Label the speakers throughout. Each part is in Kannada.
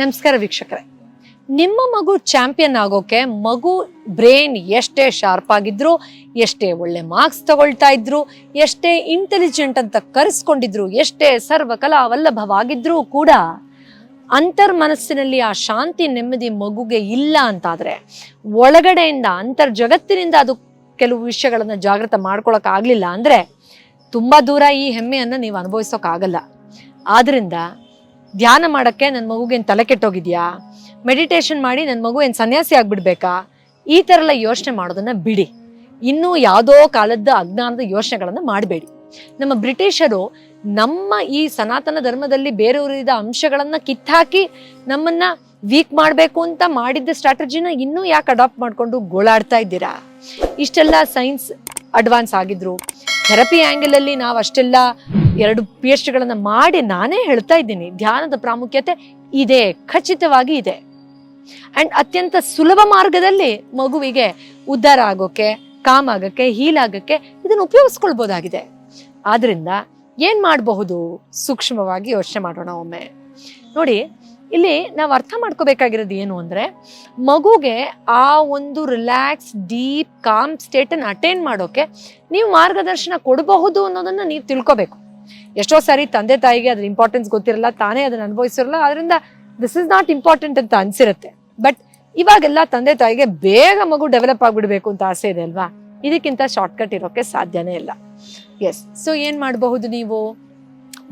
Speaker 1: ನಮಸ್ಕಾರ ವೀಕ್ಷಕರೇ. ನಿಮ್ಮ ಮಗು ಚಾಂಪಿಯನ್ ಆಗೋಕೆ ಮಗು ಬ್ರೈನ್ ಎಷ್ಟೇ ಶಾರ್ಪ್ ಆಗಿದ್ರು, ಎಷ್ಟೇ ಒಳ್ಳೆ ಮಾರ್ಕ್ಸ್ ತಗೊಳ್ತಾ ಇದ್ರು, ಎಷ್ಟೇ ಇಂಟೆಲಿಜೆಂಟ್ ಅಂತ ಕರೆಸ್ಕೊಂಡಿದ್ರು, ಎಷ್ಟೇ ಸರ್ವಕಲಾ ವಲ್ಲಭವಾಗಿದ್ರೂ ಕೂಡ ಅಂತರ್ ಮನಸ್ಸಿನಲ್ಲಿ ಆ ಶಾಂತಿ ನೆಮ್ಮದಿ ಮಗುಗೆ ಇಲ್ಲ ಅಂತಾದ್ರೆ ಒಳಗಡೆಯಿಂದ ಅಂತರ್ ಜಗತ್ತಿನಿಂದ ಅದು ಕೆಲವು ವಿಷಯಗಳನ್ನ ಜಾಗೃತ ಮಾಡ್ಕೊಳಕ್ ಆಗ್ಲಿಲ್ಲ ಅಂದ್ರೆ ತುಂಬಾ ದೂರ ಈ ಹೆಮ್ಮೆಯನ್ನ ನೀವು ಅನುಭವಿಸೋಕ್ ಆಗಲ್ಲ ಆದ್ರಿಂದ ಧ್ಯಾನ ಮಾಡಕ್ಕೆ ನನ್ನ ಮಗುಗೇನು ತಲೆ ಕೆಟ್ಟೋಗಿದ್ಯಾ? ಮೆಡಿಟೇಷನ್ ಮಾಡಿ ನನ್ನ ಮಗು ಏನು ಸನ್ಯಾಸಿ ಆಗಿಬಿಡ್ಬೇಕಾ? ಈ ಥರ ಎಲ್ಲ ಯೋಚನೆ ಮಾಡೋದನ್ನು ಬಿಡಿ. ಇನ್ನೂ ಯಾವುದೋ ಕಾಲದ ಅಜ್ಞಾನದ ಯೋಚನೆಗಳನ್ನು ಮಾಡಬೇಡಿ. ನಮ್ಮ ಬ್ರಿಟಿಷರು ನಮ್ಮ ಈ ಸನಾತನ ಧರ್ಮದಲ್ಲಿ ಬೇರೆಯವರಿದ ಅಂಶಗಳನ್ನು ಕಿತ್ತಾಕಿ ನಮ್ಮನ್ನ ವೀಕ್ ಮಾಡಬೇಕು ಅಂತ ಮಾಡಿದ್ದ ಸ್ಟ್ರಾಟಜಿನ ಇನ್ನೂ ಯಾಕೆ ಅಡಾಪ್ಟ್ ಮಾಡಿಕೊಂಡು ಗೋಳಾಡ್ತಾ ಇದ್ದೀರಾ? ಇಷ್ಟೆಲ್ಲ ಸೈನ್ಸ್ ಅಡ್ವಾನ್ಸ್ ಆಗಿದ್ರು. ಥೆರಪಿ ಆ್ಯಂಗಲ್ ಅಲ್ಲಿ ನಾವು ಅಷ್ಟೆಲ್ಲ ಎರಡು ಪಿ ಎಚ್ ಡಿಗಳನ್ನು ಮಾಡಿ ನಾನೇ ಹೇಳ್ತಾ ಇದ್ದೀನಿ. ಧ್ಯಾನದ ಪ್ರಾಮುಖ್ಯತೆ ಇದೆ, ಖಚಿತವಾಗಿ ಇದೆ. ಅಂಡ್ ಅತ್ಯಂತ ಸುಲಭ ಮಾರ್ಗದಲ್ಲಿ ಮಗುವಿಗೆ ಉದ್ಧಾರ ಆಗೋಕೆ, ಕಾಮ್ ಆಗಕ್ಕೆ ಹೀಲ್ ಆಗಕ್ಕೆ ಇದನ್ನು ಉಪಯೋಗಿಸ್ಕೊಳ್ಬೋದಾಗಿದೆ. ಆದ್ರಿಂದ ಏನು ಮಾಡಬಹುದು? ಸೂಕ್ಷ್ಮವಾಗಿ ಯೋಚನೆ ಮಾಡೋಣ ಒಮ್ಮೆ. ನೋಡಿ ಇಲ್ಲಿ ನಾವು ಅರ್ಥ ಮಾಡ್ಕೋಬೇಕಾಗಿರೋದು ಏನು ಅಂದರೆ, ಮಗುಗೆ ಆ ಒಂದು ರಿಲ್ಯಾಕ್ಸ್ ಡೀಪ್ ಕಾಮ್ ಸ್ಟೇಟನ್ನು ಅಟೈನ್ ಮಾಡೋಕ್ಕೆ ನೀವು ಮಾರ್ಗದರ್ಶನ ಕೊಡಬಹುದು ಅನ್ನೋದನ್ನು ನೀವು ತಿಳ್ಕೊಬೇಕು. ಎಷ್ಟೋ ಸಾರಿ ತಂದೆ ತಾಯಿಗೆ ಅದ್ರ ಇಂಪಾರ್ಟೆನ್ಸ್ ಗೊತ್ತಿರಲ್ಲ, ತಾನೇ ಅದನ್ನು ಅನುಭವಿಸಿರಲ್ಲ ಅದರಿಂದ ದಿಸ್ ಇಸ್ ನಾಟ್ ಇಂಪಾರ್ಟೆಂಟ್ ಅಂತ ಅನ್ಸಿರುತ್ತೆ. ಬಟ್ ಇವಾಗೆಲ್ಲ ತಂದೆ ತಾಯಿಗೆ ಬೇಗ ಮಗು ಡೆವಲಪ್ ಆಗ್ಬಿಡ್ಬೇಕು ಅಂತ ಆಸೆ ಇದೆ ಅಲ್ವಾ? ಇದಕ್ಕಿಂತ ಶಾರ್ಟ್ಕಟ್ ಇರೋಕೆ ಸಾಧ್ಯನೇ ಇಲ್ಲ. ಎಸ್ ಸೊ ಏನು ಮಾಡಬಹುದು ನೀವು?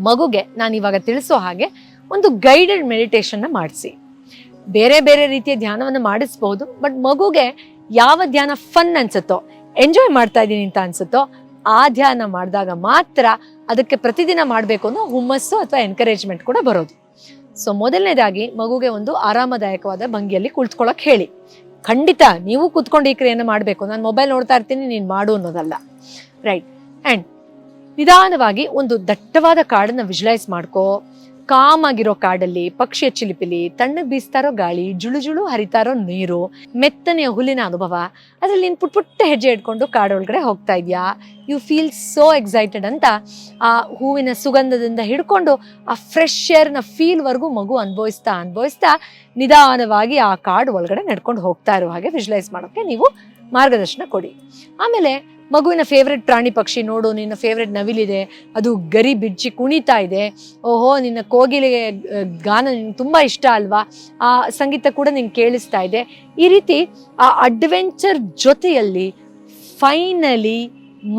Speaker 1: ಮಗುಗೆ ನಾನು ಇವಾಗ ತಿಳಿಸೋ ಹಾಗೆ ಒಂದು ಗೈಡೆಡ್ ಮೆಡಿಟೇಷನ್ನ ಮಾಡಿಸಿ. ಬೇರೆ ಬೇರೆ ರೀತಿಯ ಧ್ಯಾನವನ್ನು ಮಾಡಿಸ್ಬೋದು, ಬಟ್ ಮಗುಗೆ ಯಾವ ಧ್ಯಾನ ಫನ್ ಅನ್ಸುತ್ತೋ, ಎಂಜಾಯ್ ಮಾಡ್ತಾ ಇದ್ದೀನಿ ಅಂತ ಅನ್ಸುತ್ತೋ, ಆ ಧ್ಯಾನ ಮಾಡಿದಾಗ ಮಾತ್ರ ಅದಕ್ಕೆ ಪ್ರತಿದಿನ ಮಾಡಬೇಕು ಅನ್ನೋ ಹುಮ್ಮಸ್ಸು ಅಥವಾ ಎನ್ಕರೇಜ್ಮೆಂಟ್ ಕೂಡ ಬರೋದು. ಸೊ ಮೊದಲನೇದಾಗಿ ಮಗುಗೆ ಒಂದು ಆರಾಮದಾಯಕವಾದ ಭಂಗಿಯಲ್ಲಿ ಕುಳಿತುಕೊಳ್ಳೋಕೆ ಹೇಳಿ. ಖಂಡಿತ ನೀವು ಕೂತ್ಕೊಂಡು ಈ ಕ್ರಿಯೆಯನ್ನು ಮಾಡಬೇಕು. ನಾನು ಮೊಬೈಲ್ ನೋಡ್ತಾ ಇರ್ತೀನಿ, ನೀನು ಮಾಡು ಅನ್ನೋದಲ್ಲ. ರೈಟ್ ಆ್ಯಂಡ್ ನಿಧಾನವಾಗಿ ಒಂದು ದಟ್ಟವಾದ ಕಾಡನ್ನು ವಿಜುಲೈಸ್ ಮಾಡ್ಕೋ. ಕಾಮ್ ಆಗಿರೋ ಕಾಡಲ್ಲಿ ಪಕ್ಷಿಯ ಚಿಲಿಪಿಲಿ ತಣ್ಣಗೆ ಬೀಸ್ತಾರೋ ಗಾಳಿ, ಜುಳು ಜುಳು ಹರಿತಾರೋ ನೀರು ಮೆತ್ತನೆಯ ಹುಲ್ಲಿನ ಅನುಭವ. ಅದ್ರಲ್ಲಿ ನೀನು ಪುಟ್ ಪುಟ್ಟ ಹೆಜ್ಜೆ ಇಟ್ಕೊಂಡು ಕಾಡೊಳಗಡೆ ಹೋಗ್ತಾ ಇದ್ಯಾ? ಯು ಫೀಲ್ ಸೋ ಎಕ್ಸೈಟೆಡ್ ಅಂತ ಆ ಹೂವಿನ ಸುಗಂಧದಿಂದ ಹಿಡ್ಕೊಂಡು ಆ ಫ್ರೆಶ್ ಏರ್ನ ಫೀಲ್ವರೆಗೂ ಮಗು ಅನುಭವಿಸ್ತಾ ಅನುಭವಿಸ್ತಾ ನಿಧಾನವಾಗಿ ಆ ಕಾಡು ಒಳಗಡೆ ನಡ್ಕೊಂಡು ಹೋಗ್ತಾ ಇರೋ ಹಾಗೆ ವಿಜುಲೈಸ್ ಮಾಡೋಕ್ಕೆ ನೀವು ಮಾರ್ಗದರ್ಶನ ಕೊಡಿ. ಆಮೇಲೆ ಮಗುವಿನ ಫೇವ್ರೆಟ್ ಪ್ರಾಣಿ ಪಕ್ಷಿ ನೋಡು, ನಿನ್ನ ಫೇವ್ರೆಟ್ ನವಿಲಿದೆ, ಅದು ಗರಿ ಬಿಚ್ಚಿ ಕುಣಿತಾ ಇದೆ. ಓಹೋ, ನಿನ್ನ ಕೋಗಿಲೆಗೆ ಗಾನ ನಿನ್ಗೆ ತುಂಬ ಇಷ್ಟ ಅಲ್ವಾ? ಆ ಸಂಗೀತ ಕೂಡ ನಿಂಗೆ ಕೇಳಿಸ್ತಾ ಇದೆ. ಈ ರೀತಿ ಆ ಅಡ್ವೆಂಚರ್ ಜೊತೆಯಲ್ಲಿ ಫೈನಲಿ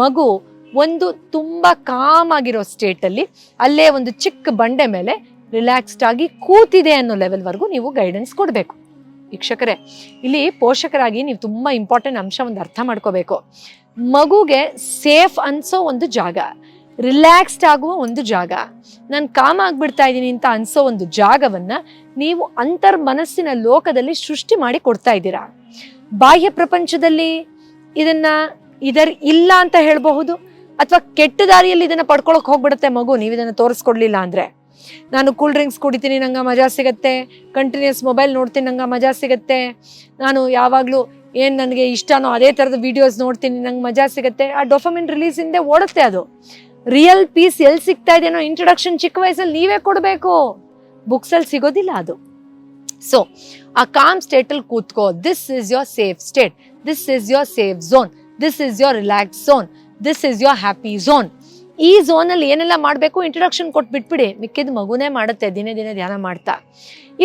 Speaker 1: ಮಗು ಒಂದು ತುಂಬ ಕಾಮ್ ಆಗಿರೋ ಸ್ಟೇಟಲ್ಲಿ ಅಲ್ಲೇ ಒಂದು ಚಿಕ್ಕ ಬಂಡೆ ಮೇಲೆ ರಿಲ್ಯಾಕ್ಸ್ಡ್ ಆಗಿ ಕೂತಿದೆ ಅನ್ನೋ ಲೆವೆಲ್ವರೆಗೂ ನೀವು ಗೈಡೆನ್ಸ್ ಕೊಡಬೇಕು. ವೀಕ್ಷಕರೇ, ಇಲ್ಲಿ ಪೋಷಕರಾಗಿ ನೀವು ತುಂಬಾ ಇಂಪಾರ್ಟೆಂಟ್ ಅಂಶ ಒಂದು ಅರ್ಥ ಮಾಡ್ಕೋಬೇಕು. ಮಗುಗೆ ಸೇಫ್ ಅನ್ಸೋ ಒಂದು ಜಾಗ ರಿಲ್ಯಾಕ್ಸ್ಡ್ ಆಗುವ ಒಂದು ಜಾಗ. ನಾನು ಕಾಮ ಆಗ್ಬಿಡ್ತಾ ಇದ್ದೀನಿ ಅಂತ ಅನ್ಸೋ ಒಂದು ಜಾಗವನ್ನ ನೀವು ಅಂತರ್ ಮನಸ್ಸಿನ ಲೋಕದಲ್ಲಿ ಸೃಷ್ಟಿ ಮಾಡಿ ಕೊಡ್ತಾ ಇದ್ದೀರಾ? ಬಾಹ್ಯ ಪ್ರಪಂಚದಲ್ಲಿ ಇದನ್ನ ಇದರ್ ಇಲ್ಲ ಅಂತ ಹೇಳಬಹುದು? ಅಥವಾ ಕೆಟ್ಟ ದಾರಿಯಲ್ಲಿ ಇದನ್ನ ಪಡ್ಕೊಳಕ್ ಹೋಗ್ಬಿಡುತ್ತೆ ಮಗು, ನೀವು ಇದನ್ನ ತೋರಿಸ್ಕೊಡ್ಲಿಲ್ಲ ಅಂದ್ರೆ? ನಾನು ಕೂಲ್ ಡ್ರಿಂಕ್ಸ್ ಕುಡಿತೀನಿ, ನಂಗೆ ಮಜಾ ಸಿಗತ್ತೆ. ಕಂಟಿನ್ಯೂಸ್ ಮೊಬೈಲ್ ನೋಡ್ತೀನಿ, ನಂಗೆ ಮಜಾ ಸಿಗತ್ತೆ. ನಾನು ಯಾವಾಗಲೂ ಏನು ನನಗೆ ಇಷ್ಟನೋ ಅದೇ ಥರದ ವಿಡಿಯೋಸ್ ನೋಡ್ತೀನಿ, ನಂಗೆ ಮಜಾ ಸಿಗುತ್ತೆ. ಆ ಡೊಫಮಿನ್ ರಿಲೀಸ್ ಹಿಂದೆ ಓಡುತ್ತೆ ಅದು. ರಿಯಲ್ ಪೀಸ್ ಎಲ್ಲಿ ಸಿಗ್ತಾ ಇದೆಯೋ ಇಂಟ್ರೊಡಕ್ಷನ್ ಚಿಕ್ಕ ವಯಸ್ಸಲ್ಲಿ ನೀವೇ ಕೊಡಬೇಕು. ಬುಕ್ಸಲ್ಲಿ ಸಿಗೋದಿಲ್ಲ ಅದು. ಸೊ ಆ ಕಾಮ್ ಸ್ಟೇಟಲ್ಲಿ ಕೂತ್ಕೋ. This is your safe state this is your safe zone this is your relax zone this is your happy zone ಈ ಝೋನಲ್ಲಿ ಏನೆಲ್ಲ ಮಾಡಬೇಕು? ಇಂಟ್ರಡಕ್ಷನ್ ಕೊಟ್ಟು ಬಿಟ್ಬಿಡಿ. ಮಿಕ್ಕಿದ ಮಗುನೇ ಮಾಡುತ್ತೆ, ದಿನೇ ದಿನೇ ಧ್ಯಾನ ಮಾಡ್ತಾ.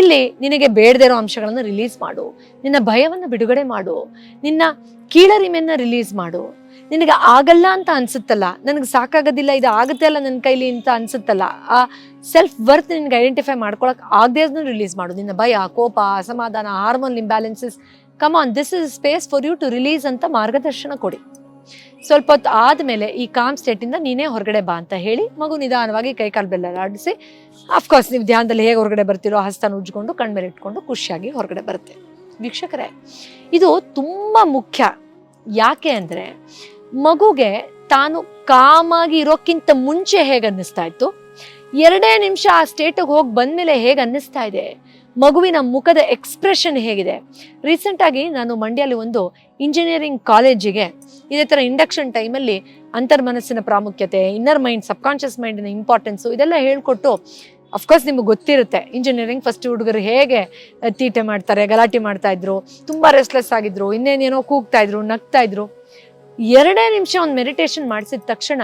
Speaker 1: ಇಲ್ಲಿ ನಿನಗೆ ಬೇಡದೇ ಇರೋ ಅಂಶಗಳನ್ನು ರಿಲೀಸ್ ಮಾಡು. ನಿನ್ನ ಭಯವನ್ನು ಬಿಡುಗಡೆ ಮಾಡು. ನಿನ್ನ ಕೀಳರಿಮೆಯನ್ನ ರಿಲೀಸ್ ಮಾಡು. ನಿನಗೆ ಆಗಲ್ಲ ಅಂತ ಅನ್ಸುತ್ತಲ್ಲ. ನನಗೆ ಸಾಕಾಗೋದಿಲ್ಲ, ಇದು ಆಗುತ್ತೆ ಅಲ್ಲ ನನ್ನ ಕೈಲಿ ಅಂತ ಅನ್ಸುತ್ತಲ್ಲ. ಆ ಸೆಲ್ಫ್ ವರ್ತ್ ನಿನ್ಗೆ ಐಡೆಂಟಿಫೈ ಮಾಡ್ಕೊಳಕ್ ಆಗದೆ ಅದನ್ನು ರಿಲೀಸ್ ಮಾಡು. ನಿನ್ನ ಭಯ, ಕೋಪ, ಅಸಮಾಧಾನ hormone imbalances come on this is space for you to release ಅಂತ ಮಾರ್ಗದರ್ಶನ ಕೊಡಿ. ಸ್ವಲ್ಪ ಹೊತ್ತು ಆದಮೇಲೆ ಈ ಕಾಮ್ ಸ್ಟೇಟಿಂದ ನೀನೇ ಹೊರಗಡೆ ಬಾ ಅಂತ ಹೇಳಿ ಮಗು ನಿಧಾನವಾಗಿ ಕೈಕಾಲು ಬೆಲ್ಲ ಆಡಿಸಿ ಅಫ್ಕೋರ್ಸ್ ನೀವು ಧ್ಯಾನದಲ್ಲಿ ಹೇಗೆ ಹೊರಗಡೆ ಬರ್ತಿರೋ ಹಸ್ತನ ಉಜ್ಕೊಂಡು ಕಣ್ಮೇಲೆ ಇಟ್ಕೊಂಡು ಖುಷಿಯಾಗಿ ಹೊರಗಡೆ ಬರುತ್ತೆ. ವೀಕ್ಷಕರೇ, ಇದು ತುಂಬ ಮುಖ್ಯ. ಯಾಕೆ ಅಂದರೆ ಮಗುಗೆ ತಾನು ಕಾಮಾಗಿ ಇರೋಕ್ಕಿಂತ ಮುಂಚೆ ಹೇಗೆ ಅನ್ನಿಸ್ತಾ ಇತ್ತು? ಎರಡೇ ನಿಮಿಷ ಆ ಸ್ಟೇಟಿಗೆ ಹೋಗಿ ಬಂದ್ಮೇಲೆ ಹೇಗೆ ಅನ್ನಿಸ್ತಾ ಇದೆ? ಮಗುವಿನ ಮುಖದ ಎಕ್ಸ್ಪ್ರೆಷನ್ ಹೇಗಿದೆ. ರೀಸೆಂಟ್ ಆಗಿ ನಾನು ಮಂಡ್ಯಲ್ಲಿ ಒಂದು ಇಂಜಿನಿಯರಿಂಗ್ ಕಾಲೇಜಿಗೆ ಇದೇ ಥರ ಇಂಡಕ್ಷನ್ ಟೈಮಲ್ಲಿ ಅಂತರ್ಮನಸ್ಸಿನ ಪ್ರಾಮುಖ್ಯತೆ ಇನ್ನರ್ ಮೈಂಡ್ ಸಬ್ಕಾನ್ಷಿಯಸ್ ಮೈಂಡಿನ ಇಂಪಾರ್ಟೆನ್ಸು ಇದೆಲ್ಲ ಹೇಳ್ಕೊಟ್ಟು ಅಫ್ಕೋರ್ಸ್ ನಿಮಗೆ ಗೊತ್ತಿರುತ್ತೆ ಇಂಜಿನಿಯರಿಂಗ್ ಫಸ್ಟ್ ಹುಡುಗರು ಹೇಗೆ ತೀಟೆ ಮಾಡ್ತಾರೆ, ಗಲಾಟೆ ಮಾಡ್ತಾ ಇದ್ರು, ತುಂಬಾ ರೆಸ್ಲೆಸ್ ಆಗಿದ್ರು, ಇನ್ನೇನೇನೋ ಕೂಗ್ತಾ ಇದ್ರು, ನಗ್ತಾ ಇದ್ರು. ಎರಡೇ ನಿಮಿಷ ಒಂದು ಮೆಡಿಟೇಷನ್ ಮಾಡಿಸಿದ ತಕ್ಷಣ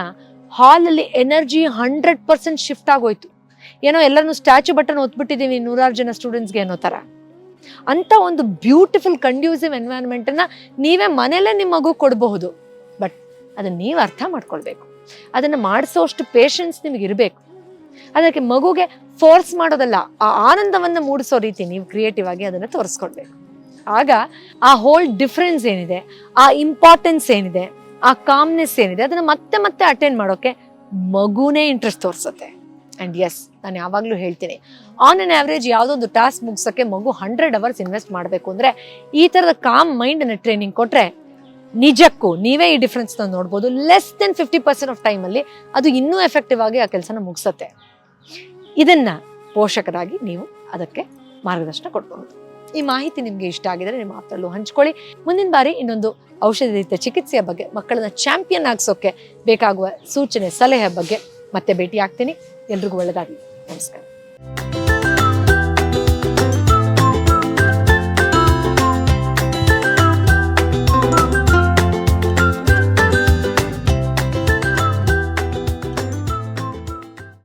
Speaker 1: ಹಾಲಲ್ಲಿ ಎನರ್ಜಿ ಹಂಡ್ರೆಡ್ ಪರ್ಸೆಂಟ್ ಶಿಫ್ಟ್ ಆಗೋಯ್ತು. ಏನೋ ಎಲ್ಲರೂ ಸ್ಟ್ಯಾಚು ಬಟನ್ ಓದ್ಬಿಟ್ಟಿದ್ದೀವಿ ನೂರಾರು ಜನ ಸ್ಟೂಡೆಂಟ್ಸ್ಗೆ ಅನ್ನೋ ಥರ ಅಂಥ ಒಂದು ಬ್ಯೂಟಿಫುಲ್ ಕಂಡ್ಯೂಸಿವ್ ಎನ್ವೈರ್ಮೆಂಟನ್ನು ನೀವೇ ಮನೇಲೇ ನಿಮ್ಮ ಮಗು ಕೊಡಬಹುದು. ಬಟ್ ಅದನ್ನು ನೀವು ಅರ್ಥ ಮಾಡ್ಕೊಳ್ಬೇಕು. ಅದನ್ನು ಮಾಡಿಸೋಷ್ಟು ಪೇಷನ್ಸ್ ನಿಮಗೆ ಇರಬೇಕು. ಅದಕ್ಕೆ ಮಗುಗೆ ಫೋರ್ಸ್ ಮಾಡೋದಲ್ಲ, ಆ ಆನಂದವನ್ನು ಮೂಡಿಸೋ ರೀತಿ ನೀವು ಕ್ರಿಯೇಟಿವ್ ಆಗಿ ಅದನ್ನು ತೋರಿಸ್ಕೊಡ್ಬೇಕು ಆಗ ಆ ಹೋಲ್ ಡಿಫ್ರೆನ್ಸ್ ಏನಿದೆ, ಆ ಇಂಪಾರ್ಟೆನ್ಸ್ ಏನಿದೆ, ಆ ಕಾಮ್ನೆಸ್ ಏನಿದೆ, ಅದನ್ನು ಮತ್ತೆ ಮತ್ತೆ ಅಟೆಂಡ್ ಮಾಡೋಕ್ಕೆ ಮಗುನೇ ಇಂಟ್ರೆಸ್ಟ್ ತೋರಿಸುತ್ತೆ. ಅಂಡ್ ಎಸ್ ನಾನು ಯಾವಾಗಲೂ ಹೇಳ್ತೀನಿ ಆನ್ ಅನ್ ಆವ್ರೇಜ್ ಯಾವುದೊಂದು ಟಾಸ್ಕ್ ಮುಗಿಸೋಕ್ಕೆ ಮಗು ಹಂಡ್ರೆಡ್ ಅವರ್ಸ್ ಇನ್ವೆಸ್ಟ್ ಮಾಡಬೇಕು ಅಂದರೆ ಈ ಥರದ ಕಾಮ್ ಮೈಂಡನ್ನು ಟ್ರೈನಿಂಗ್ ಕೊಟ್ಟರೆ ನಿಜಕ್ಕೂ ನೀವೇ ಈ ಡಿಫ್ರೆನ್ಸ್ನ ನೋಡ್ಬೋದು. Less than fifty percent of ಟೈಮಲ್ಲಿ ಅದು ಇನ್ನೂ ಎಫೆಕ್ಟಿವ್ ಆಗಿ ಆ ಕೆಲಸನ ಮುಗಿಸುತ್ತೆ. ಇದನ್ನ ಪೋಷಕರಾಗಿ ನೀವು ಅದಕ್ಕೆ ಮಾರ್ಗದರ್ಶನ ಕೊಡ್ಬೋದು. ಈ ಮಾಹಿತಿ ನಿಮಗೆ ಇಷ್ಟ ಆಗಿದ್ರೆ ನಿಮ್ಮ ಆಪ್ತರಲ್ಲೂ ಹಂಚ್ಕೊಳ್ಳಿ. ಮುಂದಿನ ಬಾರಿ ಇನ್ನೊಂದು ಔಷಧ ಚಿಕಿತ್ಸೆಯ ಬಗ್ಗೆ, ಮಕ್ಕಳನ್ನ ಚಾಂಪಿಯನ್ ಆಗಿಸೋಕೆ ಬೇಕಾಗುವ ಸೂಚನೆ, ಸಲಹೆ ಬಗ್ಗೆ ಮತ್ತೆ ಭೇಟಿ ಆಗ್ತೀನಿ ಎಲ್ರಿಗೂ ಒಳ್ಳೆಯದಾಗಲಿ ನಮಸ್ಕಾರ.